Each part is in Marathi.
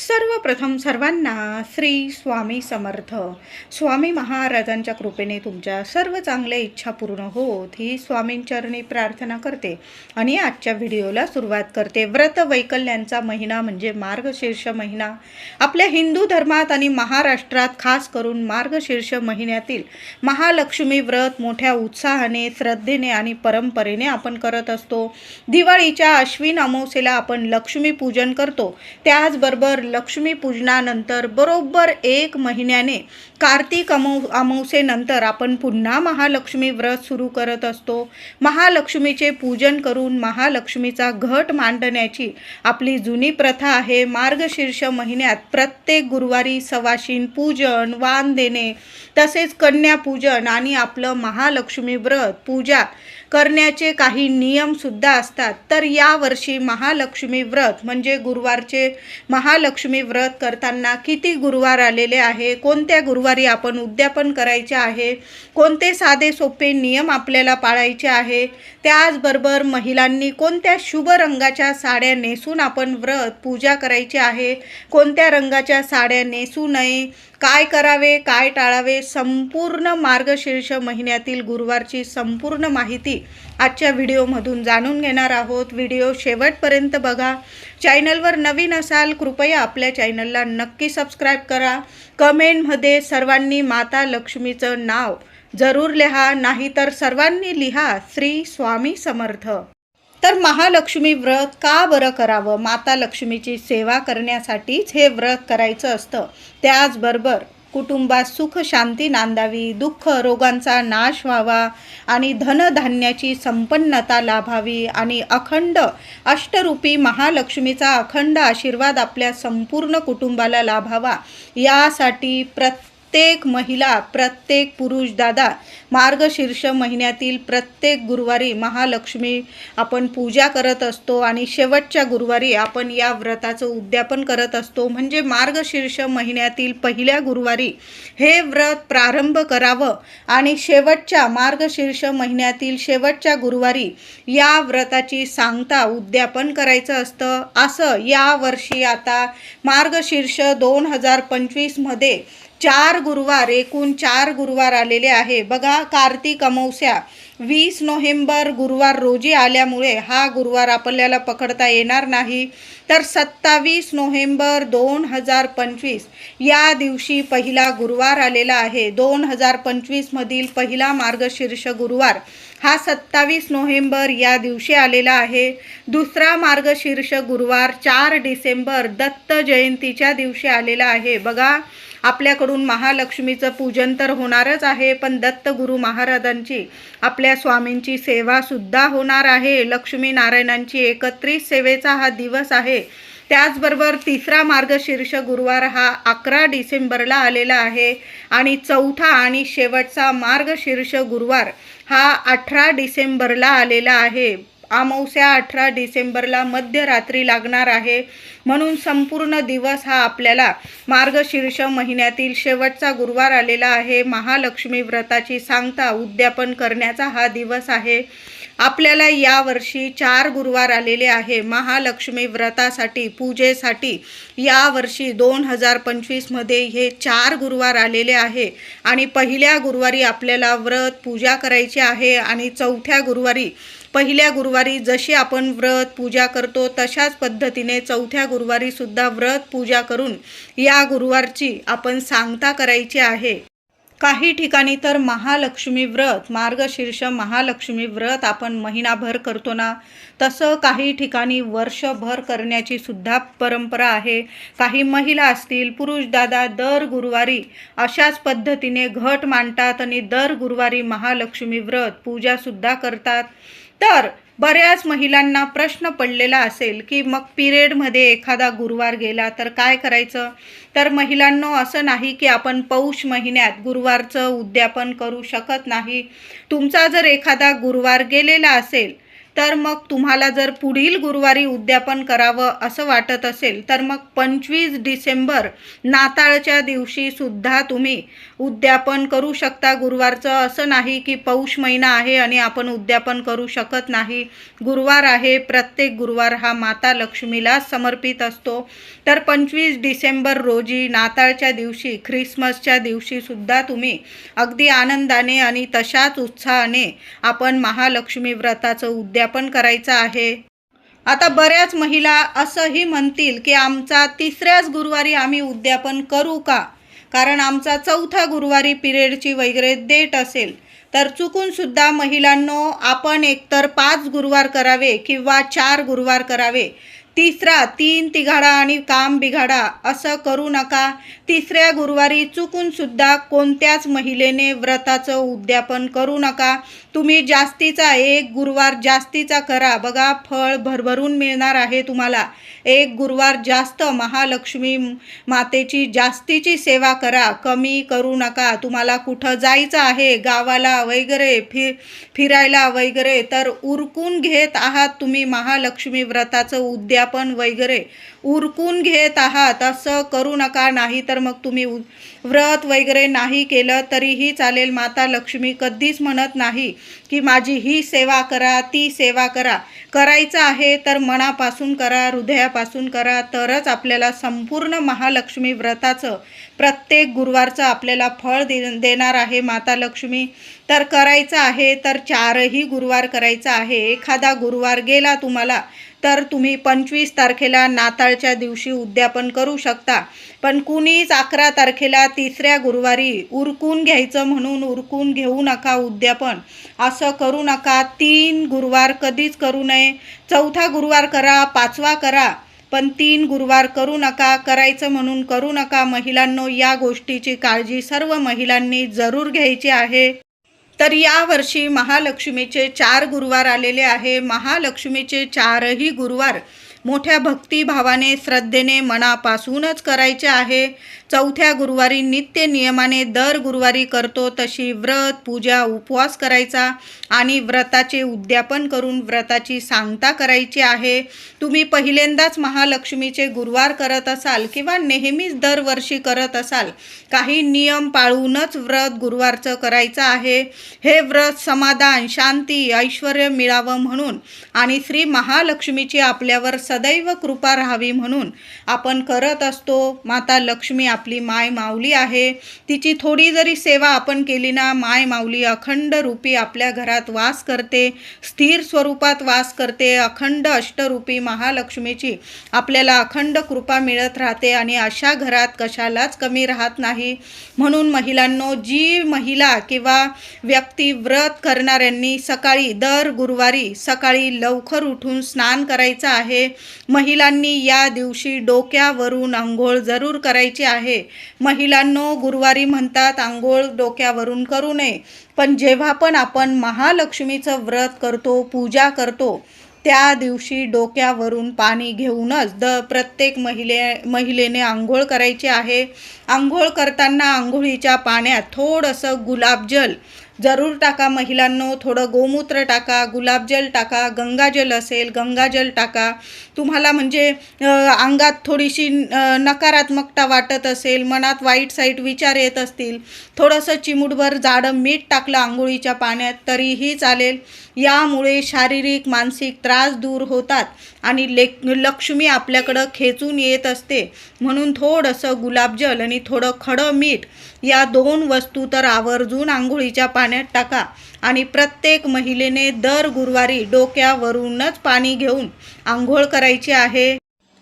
सर्वप्रथम सर्वांना श्री स्वामी समर्थ. स्वामी महाराजांच्या कृपेने तुमच्या सर्व चांगल्या इच्छा पूर्ण होत ही स्वामींचरणी प्रार्थना करते. आणि आजच्या व्हिडिओला सुरुवात करते. व्रत वैकल्यांचा महिना म्हणजे मार्गशीर्ष महिना. आपल्या हिंदू धर्मात आणि महाराष्ट्रात खास करून मार्गशीर्ष महिन्यातील महालक्ष्मी व्रत मोठ्या उत्साहाने श्रद्धेने आणि परंपरेने आपण करत असतो. दिवाळीच्या अश्विन अमावस्येला आपण लक्ष्मीपूजन करतो. त्याचबरोबर लक्ष्मीपूजनानंतर बरोबर एक महिन्याने कार्तिक अमौ अमौसेनंतर आपण पुन्हा महालक्ष्मी व्रत सुरू करत असतो. महालक्ष्मीचे पूजन करून महालक्ष्मीचा घट मांडण्याची आपली जुनी प्रथा आहे. मार्गशीर्ष महिन्यात प्रत्येक गुरुवारी सवाशीन पूजन वान देणे तसेच कन्यापूजन आणि आपलं महालक्ष्मी व्रत पूजा करण्याचे काही नियमसुद्धा असतात. तर यावर्षी महालक्ष्मी व्रत म्हणजे गुरुवारचे महालक्ष्मी व्रत करताना किती गुरुवार आलेले आहे? कोणत्या गुरुवार आपण उद्यापन करायचे आहे. कोणते साधे सोपे नियम आपल्याला पाळायचे आहे? त्याचबरोबर महिलांनी कोणत्या शुभ रंगाच्या साड्या नेसून आपण व्रत पूजा करायची आहे? कोणत्या रंगाच्या साड्या नेसू नये? काय करावे? काय टाळावे? संपूर्ण मार्गशीर्ष महिन्यातील गुरुवारची संपूर्ण माहिती आजच्या व्हिडिओमधून जाणून घेणार आहोत. व्हिडिओ शेवटपर्यंत बघा. चॅनलवर नवीन असाल कृपया आपल्या चॅनलला नक्की सबस्क्राईब करा. कमेंटमध्ये सर्वांनी माता लक्ष्मीचं नाव जरूर लिहा नाहीतर सर्वांनी लिहा श्री स्वामी समर्थ. तर महालक्ष्मी व्रत का बरं करावं? माता लक्ष्मीची सेवा करण्यासाठीच हे व्रत करायचं असतं. त्याचबरोबर कुटुंबात सुख शांती नांदावी दुःख रोगांचा नाश व्हावा आणि धनधान्याची संपन्नता लाभावी आणि अखंड अष्टरूपी महालक्ष्मीचा अखंड आशीर्वाद आपल्या संपूर्ण कुटुंबाला लाभावा यासाठी प्रत्येक प्रत्येक महिला प्रत्येक पुरुष दादा मार्गशीर्ष महिन्यातील प्रत्येक गुरुवारी महालक्ष्मी आपण पूजा करत असतो आणि शेवटच्या गुरुवारी आपण या व्रताचं उद्यापन करत असतो. म्हणजे मार्गशीर्ष महिन्यातील पहिल्या गुरुवारी हे व्रत प्रारंभ करावं आणि शेवटच्या मार्गशीर्ष महिन्यातील शेवटच्या गुरुवारी या व्रताची सांगता उद्यापन करायचं असतं. असं यावर्षी आता मार्गशीर्ष दोन हजार पंचवीसमध्ये चार गुरुवार एकूण चार गुरुवार आलेले आहे. बघा कार्तिक अमावस्या वीस नोव्हेंबर गुरुवार रोजी आल्यामुळे हा गुरुवार आपल्याला पकडता येणार नाही. तर सत्तावीस नोव्हेंबर दोन हजार पंचवीस या दिवशी पहिला गुरुवार आलेला आहे. दोन हजार पंचवीसमधील पहिला मार्गशीर्ष गुरुवार हा सत्तावीस नोव्हेंबर या दिवशी आलेला आहे. दुसरा मार्गशीर्ष गुरुवार चार डिसेंबर दत्त जयंतीच्या दिवशी आलेला आहे. बघा आपल्याकडून महालक्ष्मीचं पूजन तर होणारच आहे पण दत्त गुरु महाराजांची आपल्या स्वामींची सेवासुद्धा होणार आहे. लक्ष्मीनारायणांची एकत्रित सेवेचा हा दिवस आहे. त्याचबरोबर तिसरा मार्गशीर्ष गुरुवार हा अकरा डिसेंबरला आलेला आहे. आणि चौथा आणि शेवटचा मार्गशीर्ष गुरुवार हा अठरा डिसेंबरला आलेला आहे. अमावस्या अठरा डिसेंबरला मध्यरात्री लागणार आहे. म्हणून संपूर्ण दिवस हा आपल्याला मार्गशीर्ष महिन्यातील शेवटचा गुरुवार आलेला आहे. महालक्ष्मी व्रताची सांगता उद्यापन करण्याचा हा दिवस आहे. आपल्याला यावर्षी चार गुरुवार आलेले आहे. महालक्ष्मी व्रतासाठी पूजेसाठी यावर्षी दोन हजार पंचवीसमध्ये हे चार गुरुवार आलेले आहे. आणि पहिल्या गुरुवारी आपल्याला व्रत पूजा करायची आहे. आणि चौथ्या गुरुवारी पहिल्या गुरुवारी जशी आपण व्रत पूजा करतो तशाच पद्धतीने चौथ्या गुरुवारीसुद्धा व्रत पूजा करून या गुरुवारची आपण सांगता करायची आहे. काही ठिकाणी तर महालक्ष्मी व्रत मार्गशीर्ष महालक्ष्मी व्रत आपण महिनाभर करतो ना? तसं काही ठिकाणी वर्षभर करण्याची सुद्धा परंपरा आहे. काही महिला असतील पुरुष दादा दर गुरुवारी अशाच पद्धतीने घट मांडतात आणि दर गुरुवारी महालक्ष्मी व्रत पूजासुद्धा करतात. तर बऱ्याच महिलांना प्रश्न पडलेला असेल की मग पिरियडमध्ये एखादा गुरुवार गेला तर काय करायचं? तर महिलांनो असं नाही की आपण पौष महिन्यात गुरुवारचं उद्यापन करू शकत नाही. तुमचा जर एखादा गुरुवार गेलेला असेल तर मग तुम्हाला जर पुढील गुरुवारी उद्यापन करावं असं वाटत असेल तर मग पंचवीस डिसेंबर नाताळच्या दिवशी सुद्धा तुम्ही उद्यापन करू शकता. गुरुवारचं असं नाही की पौष महिना आहे आणि आपण उद्यापन करू शकत नाही. गुरुवार आहे प्रत्येक गुरुवार हा माता लक्ष्मीला समर्पित असतो. तर पंचवीस डिसेंबर रोजी नाताळच्या दिवशी ख्रिसमसच्या दिवशीसुद्धा तुम्ही अगदी आनंदाने आणि तशाच उत्साहाने आपण महालक्ष्मी व्रताचं उद्या उद्यापन करायचं आहे. आता बऱ्याच महिला असंही म्हणतील की आमचा तिसऱ्याच गुरुवारी आम्ही उद्यापन करू का? कारण आमचा चौथा गुरुवारी पिरियडची वगैरे डेट असेल. तर चुकून सुद्धा महिलांनो आपण एकतर पाच गुरुवार करावे किंवा चार गुरुवार करावे. तिसरा तीन तिघाडा आणि काम बिघाडा असं करू नका. तिसऱ्या गुरुवारी चुकूनसुद्धा कोणत्याच महिलेने व्रताचं उद्यापन करू नका. तुम्ही जास्तीचा एक गुरुवार जास्तीचा करा. बघा फळ भरभरून मिळणार आहे तुम्हाला. एक गुरुवार जास्त महालक्ष्मी मातेची जास्तीची सेवा करा. कमी करू नका. तुम्हाला कुठं जायचं आहे? गावाला वगैरे फि फिरायला वगैरे तर उरकून घेत आहात तुम्ही महालक्ष्मी व्रताचं उद्यापन. वगैरे उरकून घेत आहात असं करू नका नाही तर मग तुम्ही व्रत वगैरे नाही केलं तरीही चालेल. माता लक्ष्मी कधीच म्हणत नाही की माझी ही सेवा करा ती सेवा करा. करायचं आहे तर मनापासून करा हृदयापासून करा तरच आपल्याला संपूर्ण महालक्ष्मी व्रताचं प्रत्येक गुरुवारचं आपल्याला फळ दे देणार आहे माता लक्ष्मी. तर करायचं आहे तर चारही गुरुवार करायचं आहे. एखादा गुरुवार गेला तुम्हाला तर तुम्ही पंचवीस तारखेला नाताळच्या दिवशी उद्यापन करू शकता. पण कुणीच अकरा तारखेला तिसऱ्या गुरुवारी उरकून घ्यायचं म्हणून उरकून घेऊ नका उद्यापन. असं करू नका. तीन गुरुवार कधीच करू नये. चौथा गुरुवार करा पाचवा करा पण तीन गुरुवार करू नका. करायचं म्हणून करू नका. महिलांनो या गोष्टीची काळजी सर्व महिलांनी जरूर घ्यायची आहे. तर यावर्षी महालक्ष्मीचे चार गुरुवार आलेले आहे. महालक्ष्मीचे चारही गुरुवार मोठ्या भक्तिभावाने श्रद्धेने मनापासूनच करायचे आहे. चौथ्या गुरुवारी नित्य नियमाने दर गुरुवारी करतो तशी व्रत पूजा उपवास करायचा आणि व्रताचे उद्यापन करून व्रताची सांगता करायची आहे. तुम्ही पहिल्यांदाच महालक्ष्मीचे गुरुवार करत असाल किंवा नेहमीच दरवर्षी करत असाल काही नियम पाळूनच व्रत गुरुवारचं करायचं आहे. हे व्रत समाधान शांती ऐश्वर मिळावं म्हणून आणि श्री महालक्ष्मीची आपल्यावर सदैव कृपा राहावी म्हणून आपण करत असतो. माता लक्ष्मी आपली माय माऊली आहे. तिची थोडी जरी सेवा आपण केली ना माय माऊली अखंड रूपी आपल्या घरात वास करते स्थिर स्वरूपात वास करते अखंड अष्टरूपी महालक्ष्मीची आपल्याला अखंड कृपा मिळत राहते आणि अशा घरात कशालाच कमी राहत नाही. म्हणून महिलांनो जी महिला किंवा व्यक्ती व्रत करणाऱ्यांनी सकाळी दर गुरुवारी सकाळी लवकर उठून स्नान करायचं आहे महिलांनी या दिवशी डोक्यावरून आंघोळ जरूर करायची आहे. महिलांनो गुरुवारी म्हणतात आंघोळ डोक्यावरून करू नये. पण जेव्हा पण आपण महालक्ष्मीचं व्रत करतो पूजा करतो त्या दिवशी डोक्यावरून पाणी घेऊनच द प्रत्येक महिले महिलेने आंघोळ करायची आहे. आंघोळ करताना आंघोळीच्या पाण्यात थोडंसं गुलाबजल जरूर टाका महिलांनो थोडं गोमूत्र टाका गुलाबजल टाका गंगाजल असेल गंगाजल टाका. तुम्हाला म्हणजे अंगात थोडीशी नकारात्मकता वाटत असेल मनात वाईट साईट विचार येत असतील थोडंसं चिमूटभर जाडं मीठ टाकलं आंघोळीच्या पाण्यात तरीही चालेल. यामुळे शारीरिक मानसिक त्रास दूर होतात आणि ले लक्ष्मी आपल्याकडं खेचून येत असते. म्हणून थोडंसं गुलाबजल आणि थोडं खडं मीठ या दोन वस्तू तर आवर्जून आंघोळीच्या पाण्यात टाका आणि प्रत्येक महिलेने दर गुरुवारी डोक्यावरूनच पाणी घेऊन आंघोळ करायची आहे.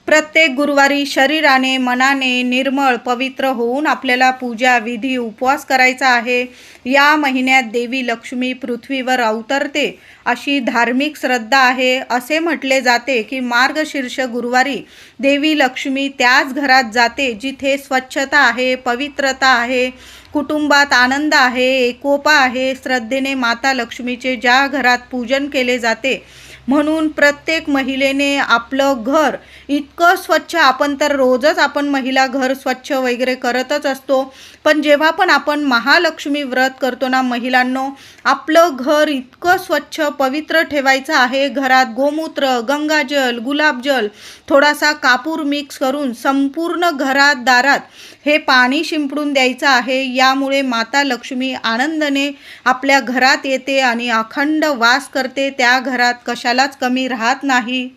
प्रत्येक गुरुवारी शरीराने मनाने निर्मळ पवित्र होऊन आपल्याला पूजा विधी उपवास करायचा आहे. या महिन्यात देवी लक्ष्मी पृथ्वीवर अवतरते अशी धार्मिक श्रद्धा आहे. असे म्हटले जाते की मार्गशीर्ष गुरुवारी देवी लक्ष्मी त्याच घरात जाते जिथे स्वच्छता आहे पवित्रता आहे. कुटुंबात आनंद आहे एकोपा आहे श्रद्धेने माता लक्ष्मीचे ज्या घरात पूजन केले जाते म्हणून प्रत्येक महिलेने आपलं घर इतकं स्वच्छ आपण तर रोजच आपण महिला घर स्वच्छ वगैरे करतच असतो पण जेव्हा पण आपण महालक्ष्मी व्रत करतो ना महिलांनो आपलं घर इतकं स्वच्छ पवित्र ठेवायचं आहे घरात गोमूत्र गंगाजल गुलाबजल थोडासा कापूर मिक्स करून संपूर्ण घरात दारात हे पाणी शिंपडून द्यायचं आहे. यामुळे माता लक्ष्मी आनंदाने आपल्या घरात येते आणि अखंड वास करते. त्या घरात कशालाच कमी राहत नाही.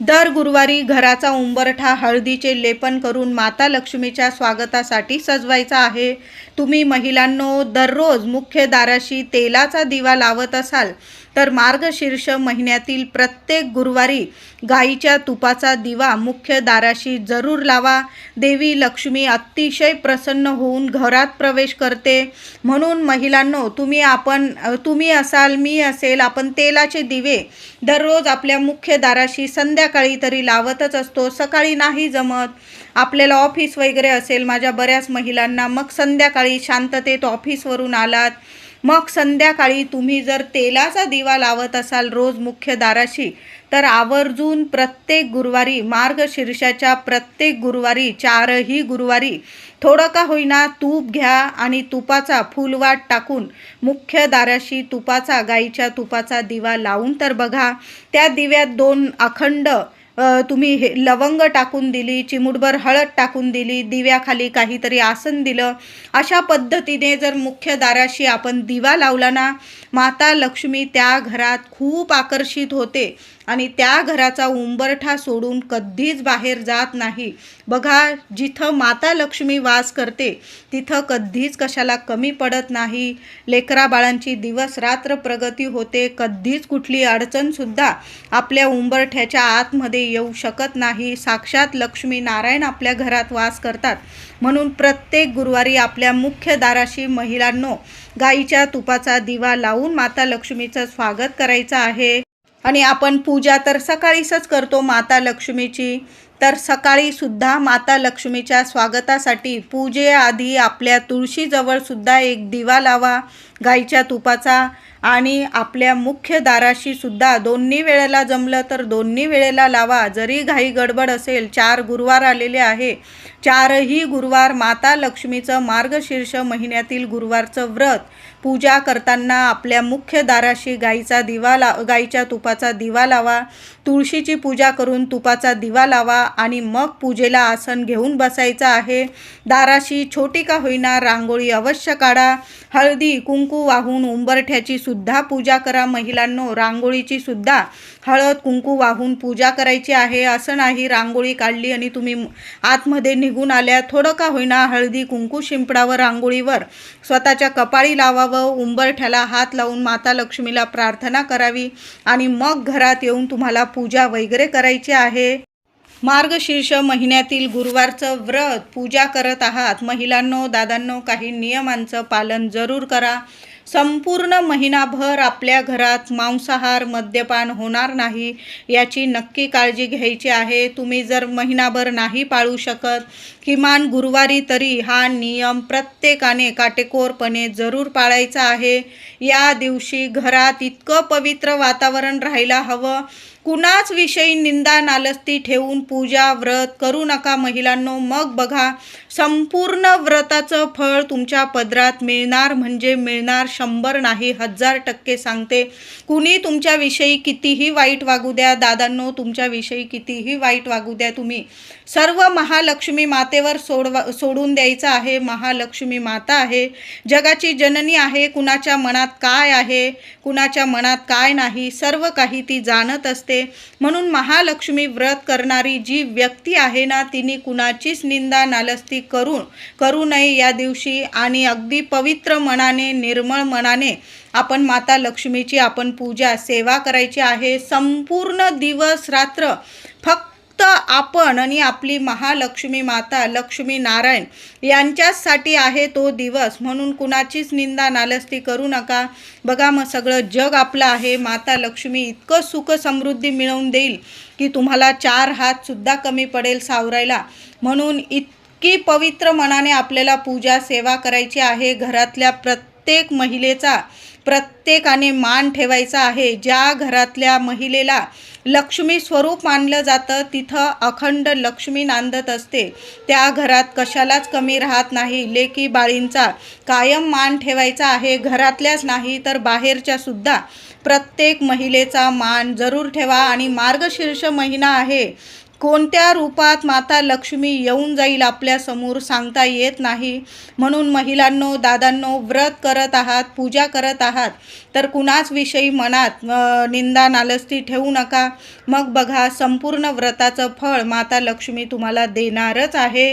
दर गुरुवारी घराचा उंबरठा हळदीचे लेपन करून माता लक्ष्मीच्या स्वागतासाठी सजवायचा आहे. तुम्ही महिलांनो दररोज मुख्य दाराशी तेलाचा दिवा लावत असाल तर मार्गशीर्ष महिन्यातील प्रत्येक गुरुवारी गाईच्या तुपाचा दिवा मुख्य दाराशी जरूर लावा. देवी लक्ष्मी अतिशय प्रसन्न होऊन घरात प्रवेश करते. म्हणून महिलांनो तुम्ही आपण तुम्ही असाल मी असेल आपण तेलाचे दिवे दररोज आपल्या मुख्य दाराशी संध्याकाळी तरी लावतच असतो. सकाळी नाही जमत. आपल्याला ऑफिस वगैरे असेल माझ्या बऱ्याच महिलांना मग संध्याकाळी शांततेत ऑफिसवरून आलात. मग संध्याकाळी तुम्ही जर तेलाचा दिवा लावत असाल रोज मुख्य दाराशी तर आवर्जून प्रत्येक गुरुवारी मार्गशीर्षाच्या प्रत्येक गुरुवारी चारही गुरुवारी थोडं का होईना तूप घ्या आणि तुपाचा फुलवाट टाकून मुख्य दाराशी तुपाचा गाईच्या तुपाचा दिवा लावून तर बघा. त्या दिव्यात दोन अखंड तुम्ही हे लवंग टाकून दिली चिमुटभर हळद टाकून दिली दिव्याखाली काहीतरी आसन दिलं अशा पद्धतीने जर मुख्य दाराशी आपण दिवा लावला ना माता लक्ष्मी त्या घरात खूप आकर्षित होते. आणि त्या घराचा उंबरठा सोडून कधीच बाहेर जात नाही. बघा जिथं माता लक्ष्मी वास करते तिथं कधीच कशाला कमी पडत नाही. लेकरा बाळांची दिवस रात्र प्रगती होते कधीच कुठली अडचणसुद्धा आपल्या उंबरठ्याच्या आतमध्ये येऊ शकत नाही. साक्षात लक्ष्मी नारायण आपल्या घरात वास करतात. म्हणून प्रत्येक गुरुवारी आपल्या मुख्य दाराशी महिलांनो गाईच्या तुपाचा दिवा लावून माता लक्ष्मीचं स्वागत करायचं आहे. आणि आपण पूजा तर सकाळीच करतो माता लक्ष्मीची. तर सकाळीसुद्धा माता लक्ष्मीच्या स्वागतासाठी पूजेआधी आपल्या तुळशीजवळसुद्धा एक दिवा लावा. गाईच्या तुपाचा आणि आपल्या मुख्य दाराशी सुद्धा दोन्ही वेळेला जमलं तर दोन्ही वेळेला लावा. जरी घाई गडबड असेल चार गुरुवार आलेले आहे. चारही गुरुवार माता लक्ष्मीचं मार्गशीर्ष महिन्यातील गुरुवारचं व्रत. पूजा करताना आपल्या मुख्य दाराशी गाईचा दिवा ला गाईच्या तुपाचा दिवा लावा. तुळशीची पूजा करून तुपाचा दिवा लावा आणि मग पूजेला आसन घेऊन बसायचं आहे. दाराशी छोटी का होईना रांगोळी अवश्य काढा. हळदी कुंकू वाहून उंबरठ्याची सुद्धा पूजा करा महिलांनो. रांगोळीची सुद्धा हळद कुंकू वाहून पूजा करायची आहे. असं नाही रांगोळी काढली आणि तुम्ही आतमध्ये निघून आल्या. थोडं का होईना हळदी कुंकू शिंपडावं रांगोळीवर. स्वतःच्या कपाळी लावावं उंबरठ्याला हात लावून माता लक्ष्मीला प्रार्थना करावी आणि मग घरात येऊन तुम्हाला पूजा वगैरे करायची आहे. मार्गशीर्ष महिन्यातील गुरुवारचं व्रत पूजा करत आहात. महिलांनो दादांनो काही नियमांचं पालन जरूर करा. संपूर्ण महिनाभर आपल्या घरात मांसाहार मद्यपान होणार नाही याची नक्की काळजी घ्यायची आहे. तुम्ही जर महिनाभर नाही पाळू शकत किमान गुरुवारी तरी हा नियम प्रत्येकाने काटेकोरपणे जरूर पाळायचा आहे. या दिवशी घरात इतकं पवित्र वातावरण राहायला हवं कुणाच विषयी निंदा नालस्ती ठेवून पूजा व्रत करू नका महिलांनो. मग बघा संपूर्ण व्रताचं फळ तुमच्या पदरात मिळणार म्हणजे मिळणार शंभर नाही हजार टक्के सांगते. कुणी तुमच्याविषयी कितीही वाईट वागू द्या दादांनो तुमच्याविषयी कितीही वाईट वागू द्या तुम्ही. सर्व महालक्ष्मी मातेवर सोडवा सोडून द्यायचं आहे. महालक्ष्मी माता आहे. जगाची जननी आहे. कुणाच्या मनात काय आहे कुणाच्या मनात काय नाही सर्व काही ती जाणत असते. म्हणून महालक्ष्मी व्रत करणारी जी व्यक्ती आहे ना तिने कुणाचीच निंदा नालस्ती करून करू नये या दिवशी आणि अगदी पवित्र मनाने निर्मळ मनाने आपण माता लक्ष्मीची आपण पूजा सेवा करायची आहे. संपूर्ण दिवस रात्र फक्त आपण आणि आपली महालक्ष्मी माता लक्ष्मी नारायण यांच्याचसाठी आहे तो दिवस. म्हणून कुणाचीच निंदा नालस्ती करू नका. बघा मग सगळं जग आपलं आहे. माता लक्ष्मी इतकं सुख समृद्धी मिळवून देईल की तुम्हाला चार हातसुद्धा कमी पडेल सावरायला. म्हणून इत की पवित्र मनाने आपल्याला पूजा सेवा करायची आहे. घरातल्या प्रत्येक प्रत्येक महिलेचा प्रत्येकाने मान ठेवायचा आहे. ज्या घरातल्या महिलेला लक्ष्मी स्वरूप मानलं जातं तिथं अखंड लक्ष्मी नांदत असते. त्या घरात कशालाच कमी राहत नाही. लेकी बाळींचा कायम मान ठेवायचा आहे. घरातल्याच नाही तर बाहेरच्या सुद्धा प्रत्येक महिलेचा मान जरूर ठेवा. आणि मार्गशीर्ष महिना आहे. कोणत्या रूपात माता लक्ष्मी येऊन जाईल आपल्यासमोर सांगता येत नाही. म्हणून महिलांनो दादांनो व्रत करत आहात पूजा करत आहात तर कुणाच विषयी मनात निंदा नालस्ती ठेवू नका. मग बघा संपूर्ण व्रताचं फळ माता लक्ष्मी तुम्हाला देणारच आहे.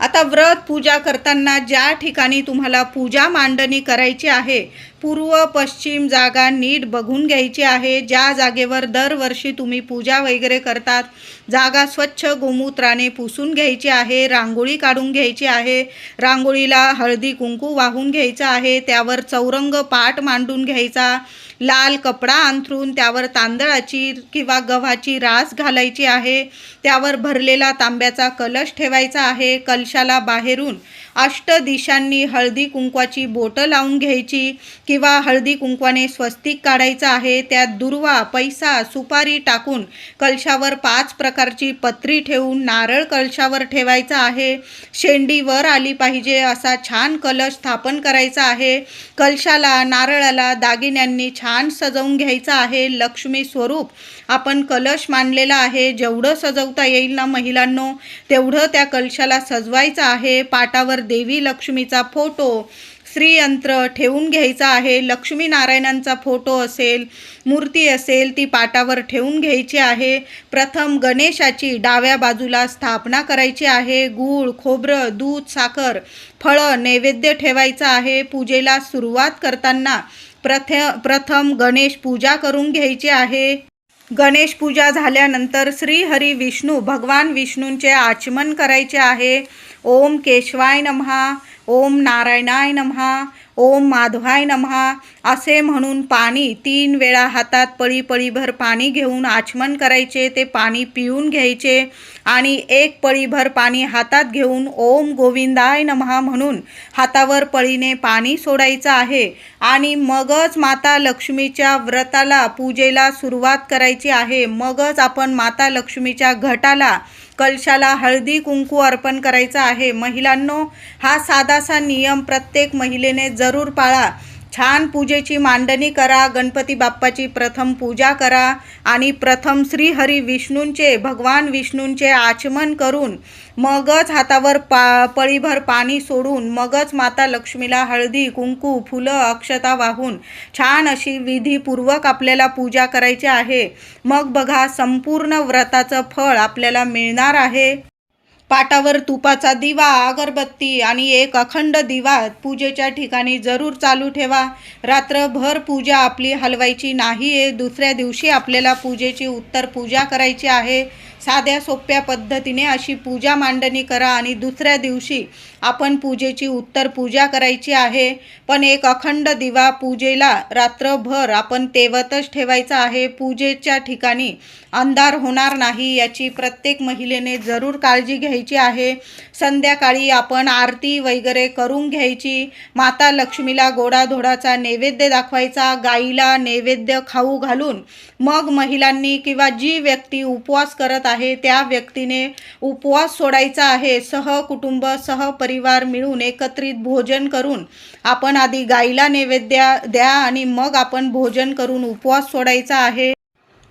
आता व्रत पूजा करताना ज्या ठिकाणी तुम्हाला पूजा मांडणी करायची आहे पूर्व पश्चिम जागा नीट बघून घ्यायची आहे. ज्या जागेवर दरवर्षी तुम्ही पूजा वगैरे करतात जागा स्वच्छ गोमूत्राने पुसून घ्यायची आहे रांगोळी काढून घ्यायची आहे रांगोळीला हळदी कुंकू वाहून घ्यायचं आहे त्यावर चौरंग पाट मांडून घ्यायचा लाल कपडा अंथरून त्यावर तांदळाची किंवा गव्हाची रास घालायची आहे त्यावर भरलेला तांब्याचा कलश ठेवायचा आहे कलशाला बाहेरून अष्ट दिशांनी हळदी कुंकवाची बोटं लावून घ्यायची किंवा हळदी कुंकवाने स्वस्तिक काढायचं आहे त्यात दुर्वा पैसा सुपारी टाकून कलशावर पाच प्रकारची पत्री ठेवून नारळ कलशावर ठेवायचा आहे. शेंडी वर आली पाहिजे असा छान कलश स्थापन करायचा आहे. कलशाला नारळाला दागिन्यांनी छान सजवून घ्यायचं आहे. लक्ष्मी स्वरूप आपण कलश मानलेला आहे. जेवढं सजवता येईल ना महिलांनो तेवढं त्या कलशाला सजवायचं आहे. पाटावर देवी लक्ष्मीचा फोटो श्रीयंत्र ठेवून घ्यायचा आहे. लक्ष्मीनारायणांचा फोटो असेल मूर्ती असेल ती पाटावर ठेवून घ्यायची आहे. प्रथम गणेशाची डाव्या बाजूला स्थापना करायची आहे. गूळ खोबरं दूध साखर फळं नैवेद्य ठेवायचं आहे. पूजेला सुरुवात करताना प्रथ प्रथम गणेश पूजा करून घ्यायची आहे. गणेश पूजा झाल्यानंतर श्री हरी विष्णू भगवान विष्णूंचे आचमन करायचे आहे. ओम केशवाय नमहा ओम नारायणाय नमहा ओम माधवाय नमहा. असे म्हणून पाणी तीन वेळा हातात पळी पळीभर पाणी घेऊन आचमन करायचे ते पाणी पिऊन घ्यायचे आणि एक पळीभर पाणी हातात घेऊन ओम गोविंदाय नमहा म्हणून हातावर पळीने पाणी सोडायचं आहे आणि मगच माता लक्ष्मीच्या व्रताला पूजेला सुरुवात करायची आहे. मगच आपण माता लक्ष्मीच्या घटाला कलशाला हळदी कुंकू अर्पण करायचं आहे. महिलांनो हा साधासा नियम प्रत्येक महिलेने जरूर पाळा. छान पूजेची मांडणी करा गणपती बाप्पाची प्रथम पूजा करा आणि प्रथम श्रीहरी विष्णूंचे भगवान विष्णूंचे आचमन करून मगच हातावर पा पळीभर पाणी सोडून मगच माता लक्ष्मीला हळदी कुंकू फुलं अक्षता वाहून छान अशी विधीपूर्वक आपल्याला पूजा करायची आहे. मग बघा संपूर्ण व्रताचं फळ आपल्याला मिळणार आहे. पाटावर तुपाचा दिवा अगरबत्ती आणि एक अखंड दिवा पूजेच्या ठिकाणी जरूर चालू ठेवा. रात्रभर पूजा आपली हलवायची नाही आहे दुसऱ्या दिवशी आपल्याला पूजेची उत्तर पूजा करायची आहे. साध्या सोप्या पद्धतीने अशी पूजा मांडणी करा आणि दुसऱ्या दिवशी आपण पूजेची उत्तर पूजा करायची आहे. पण एक अखंड दिवा पूजेला रात्रभर आपण तेवतच ठेवायचा आहे. पूजेच्या ठिकाणी अंधार होणार नाही याची प्रत्येक महिलेने जरूर काळजी घ्यायची आहे. संध्याकाळी आपण आरती वगैरे करून घ्यायची. माता लक्ष्मीला गोडाधोडाचा नैवेद्य दाखवायचा. गाईला नैवेद्य खाऊ घालून मग महिलांनी किंवा जी व्यक्ती उपवास करत आहे त्या व्यक्तीने उपवास सोडायचा आहे. सहकुटुंब परिवार मिळून एकत्रित भोजन करून आपण आधी गाईला नैवेद्य द्या आणि मग आपण भोजन करून उपवास सोडायचा आहे.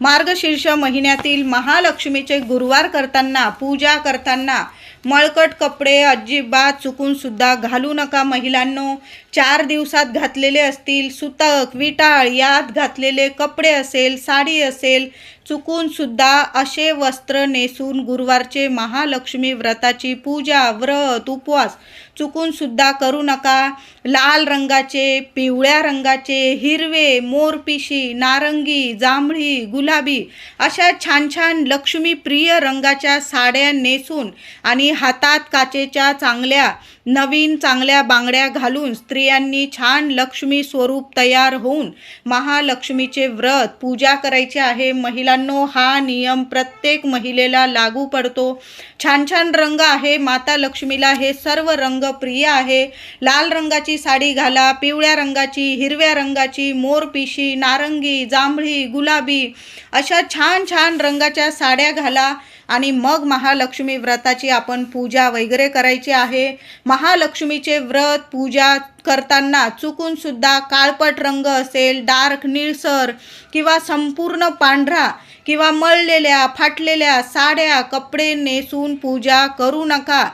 मार्गशीर्ष महिन्यातील महालक्ष्मीचे गुरुवार करताना पूजा करताना मळकट कपडे अजिबात चुकून सुद्धा घालू नका महिलांनो. चार दिवसात घातलेले असतील सुतक विटाळ यात घातलेले कपडे असेल साडी असेल चुकूनसुद्धा असे वस्त्र नेसून गुरुवारचे महालक्ष्मी व्रताची पूजा व्रत उपवास चुकूनसुद्धा करू नका. लाल रंगाचे पिवळ्या रंगाचे हिरवे मोरपिशी नारंगी जांभळी गुलाबी अशा छान छान लक्ष्मीप्रिय रंगाच्या साड्या नेसून आणि हातात काचेच्या चांगल्या नवीन चांगल्या बांगड्या घालून स्त्रियांनी छान लक्ष्मी स्वरूप तयार होऊन महालक्ष्मीचे व्रत पूजा करायचे आहे. महिलांनो हा नियम प्रत्येक महिलेला लागू पडतो. छान छान रंग आहे. माता लक्ष्मीला हे सर्व रंग प्रिय आहे. लाल रंगाची साडी घाला पिवळ्या रंगाची हिरव्या रंगाची मोरपिशी नारंगी जांभळी गुलाबी अशा छान छान रंगाच्या साड्या घाला. आणि मग महालक्ष्मी व्रताची आपण पूजा वगैरे करायची आहे. महालक्ष्मीचे व्रत पूजा करताना चुकून सुद्धा काळपट रंग असेल डार्क निळसर किंवा संपूर्ण पांढरा किंवा मळलेल्या फाटलेल्या साड्या कपडे नेसून पूजा करू नका.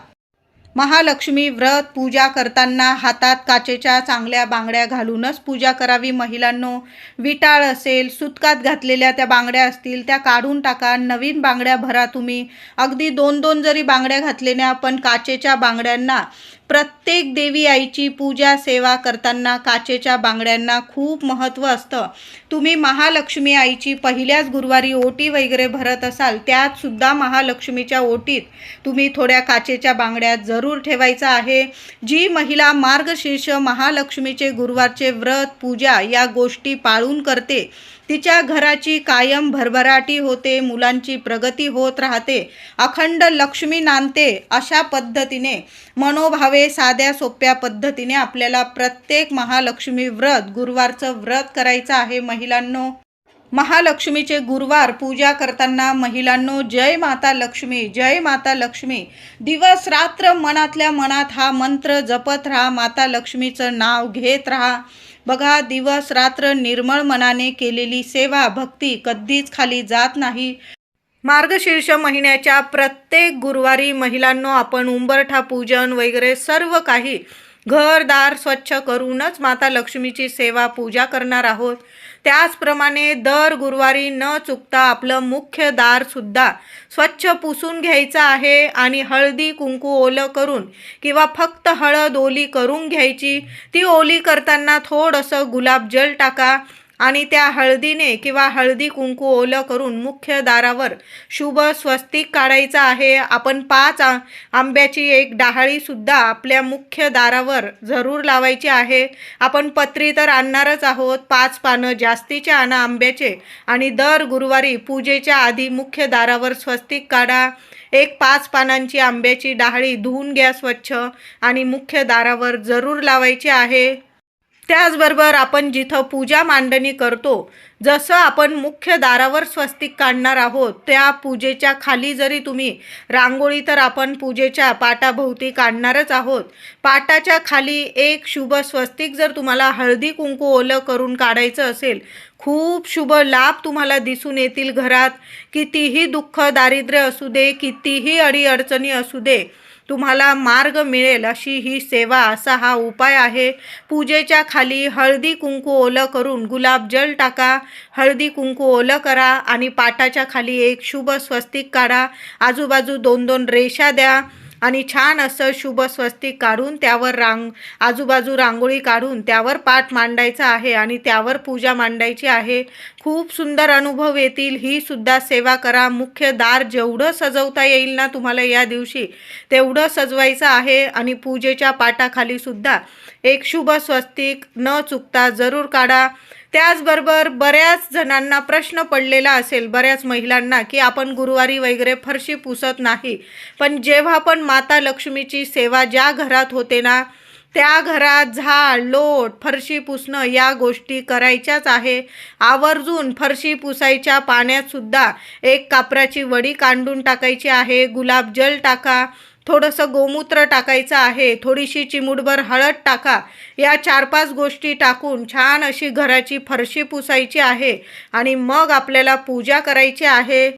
महालक्ष्मी व्रत पूजा करताना हातात काचेच्या चांगल्या बांगड्या घालूनच पूजा करावी. महिलांनो विटाळ असेल सुतकात घातलेल्या त्या बांगड्या असतील त्या काढून टाका. नवीन बांगड्या भरा तुम्ही. अगदी दोन दोन जरी बांगड्या घातलेल्या पण काचेच्या बांगड्यांना प्रत्येक देवी आईची पूजा सेवा करताना काचेच्या बांगड्यांना खूप महत्त्व असतं. तुम्ही महालक्ष्मी आईची पहिल्याच गुरुवारी ओटी वगैरे भरत असाल त्यातसुद्धा महालक्ष्मीच्या ओटीत तुम्ही थोड्या काचेच्या बांगड्या जरूर ठेवायचा आहे. जी महिला मार्गशीर्ष महालक्ष्मीचे गुरुवारचे व्रत पूजा या गोष्टी पाळून करते तिच्या घराची कायम भरभराटी होते मुलांची प्रगती होत राहते. अखंड लक्ष्मी नांदते अशा पद्धतीने मनोभावे साध्या सोप्या पद्धतीने आपल्याला प्रत्येक महालक्ष्मी व्रत गुरुवारचं व्रत करायचं आहे महिलांनो. महालक्ष्मीचे गुरुवार पूजा करताना महिलांनो जय माता लक्ष्मी जय माता लक्ष्मी. दिवस रात्र मनातल्या मनात हा मंत्र जपत राहा माता लक्ष्मीचं नाव घेत राहा. बघा दिवस रात्र निर्मळ मनाने केलेली सेवा भक्ती कधीच खाली जात नाही. मार्गशीर्ष महिन्याच्या प्रत्येक गुरुवारी महिलांनो आपण उंबरठा पूजन वगैरे सर्व काही घरदार स्वच्छ करूनच माता लक्ष्मीची सेवा पूजा करणार आहोत. त्याचप्रमाणे दर गुरुवारी न चुकता आपलं मुख्य दारसुद्धा स्वच्छ पुसून घ्यायचं आहे आणि हळदी कुंकू ओलं करून किंवा फक्त हळद ओली करून घ्यायची. ती ओली करताना थोडंसं गुलाबजल टाका. आणि त्या हळदीने किंवा हळदी कुंकू ओलं करून मुख्य दारावर शुभ स्वस्तिक काढायचं आहे. आपण पाच आंब्याची एक डहाळीसुद्धा आपल्या मुख्य दारावर जरूर लावायची आहे. आपण पत्री तर आणणारच आहोत. पाच पानं जास्तीचे आणा आंब्याचे आणि दर गुरुवारी पूजेच्या आधी मुख्य दारावर स्वस्तिक काढा. एक पाच पानांची आंब्याची डहाळी धुवून घ्या स्वच्छ आणि मुख्य दारावर जरूर लावायची आहे. त्याचबरोबर आपण जिथं पूजा मांडणी करतो जसं आपण मुख्य दारावर स्वस्तिक काढणार आहोत त्या पूजेच्या खाली जरी तुम्ही रांगोळी तर आपण पूजेच्या पाटाभोवती काढणारच आहोत. पाटाच्या खाली एक शुभ स्वस्तिक जर तुम्हाला हळदी कुंकू ओलं करून काढायचं असेल खूप शुभ लाभ तुम्हाला दिसून येतील घरात. कितीही दुःख दारिद्र्य असू दे कितीही अडीअडचणी असू दे तुम्हाला मार्ग मिळेल अशी ही सेवा असा हा उपाय आहे. पूजेच्या खाली हळदी कुंकू ओलं करून गुलाबजल टाका हळदी कुंकू ओलं करा आणि पाटाच्या खाली एक शुभ स्वस्तिक काढा. आजूबाजू दोन दोन रेषा द्या. आणि छान असं शुभ स्वस्तिक काढून त्यावर रांग आजूबाजू रांगोळी काढून त्यावर पाठ मांडायचा आहे आणि त्यावर पूजा मांडायची आहे. खूप सुंदर अनुभव येतील. ही सुद्धा सेवा करा. मुख्य दार जेवढं सजवता येईल ना तुम्हाला या दिवशी तेवढं सजवायचं आहे आणि पूजेच्या पाटाखाली सुद्धा एक शुभ स्वस्तिक न चुकता जरूर काढा. त्याचबरोबर बऱ्याच जणांना प्रश्न पडलेला असेल बऱ्याच महिलांना की आपण गुरुवारी वगैरे फरशी पुसत नाही. पण जेव्हा पण माता लक्ष्मीची सेवा ज्या घरात होते ना त्या घरात झाड लोट फरशी पुसणं या गोष्टी करायच्याच आहे. आवर्जून फरशी पुसायच्या पाण्यातसुद्धा एक कापराची वडी कांडून टाकायची आहे गुलाबजल टाका थोडंसं गोमूत्र टाकायचं आहे. थोडीशी चिमूटभर हळद टाका. या चार पाच गोष्टी टाकून छान अशी घराची फरशी पुसायची आहे आणि मग आपल्याला पूजा करायची आहे.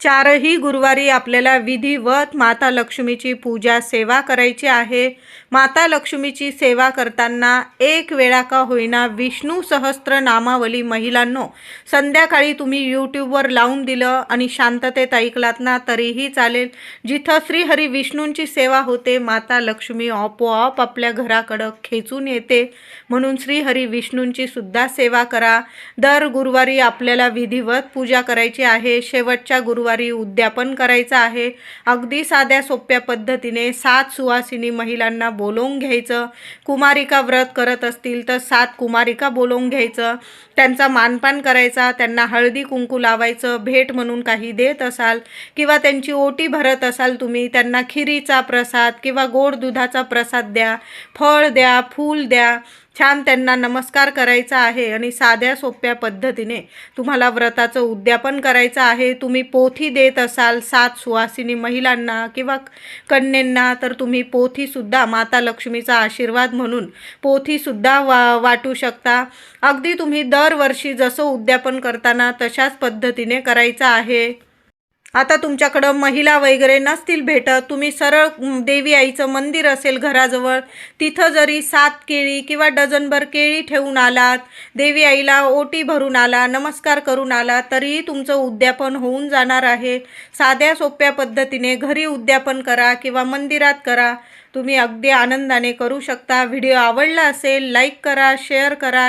चारही गुरुवारी आपल्याला विधिवत माता लक्ष्मीची पूजा सेवा करायची आहे. माता लक्ष्मीची सेवा करताना एक वेळा का होईना विष्णू सहस्त्र नामावली महिलांनो संध्याकाळी तुम्ही यूट्यूबवर लावून दिलं आणि शांततेत ऐकलात ना तरीही चालेल. जिथं श्रीहरी विष्णूंची सेवा होते माता लक्ष्मी आपोआप आपल्या घराकडं खेचून येते. म्हणून श्रीहरी विष्णूंची सुद्धा सेवा करा. दर गुरुवारी आपल्याला विधिवत पूजा करायची आहे. शेवटच्या गुरुवारी गुरुवारी उद्यापन करायचं आहे. अगदी साध्या सोप्या पद्धतीने सात सुवासिनी महिलांना बोलवून घ्यायचं. कुमारिका व्रत करत असतील तर सात कुमारिका बोलवून घ्यायचं. त्यांचा मानपान करायचा त्यांना हळदी कुंकू लावायचं भेट म्हणून काही देत असाल किंवा त्यांची ओटी भरत असाल तुम्ही त्यांना खिरीचा प्रसाद किंवा गोड दुधाचा प्रसाद द्या फळ द्या फूल द्या. छान त्यांना नमस्कार करायचा आहे आणि साध्या सोप्या पद्धतीने तुम्हाला व्रताचं उद्यापन करायचं आहे. तुम्ही पोथी देत असाल सात सुवासिनी महिलांना किंवा कन्येंना तर तुम्ही पोथीसुद्धा माता लक्ष्मीचा आशीर्वाद म्हणून पोथीसुद्धा वा वाटू शकता. अगदी तुम्ही दरवर्षी जसं उद्यापन करताना तशाच पद्धतीने करायचं आहे. आता तुमच्याकडं महिला वगैरे नसतील भेटत तुम्ही सरळ देवी आईचं मंदिर असेल घराजवळ तिथं जरी सात केळी किंवा डझनभर केळी ठेवून आलात देवी आईला ओटी भरून आला नमस्कार करून आला तरीही तुमचं उद्यापन होऊन जाणार आहे. साध्या सोप्या पद्धतीने घरी उद्यापन करा किंवा मंदिरात करा. तुम्ही अगदी आनंदाने करू शकता. व्हिडिओ आवडला असेल लाईक करा शेअर करा.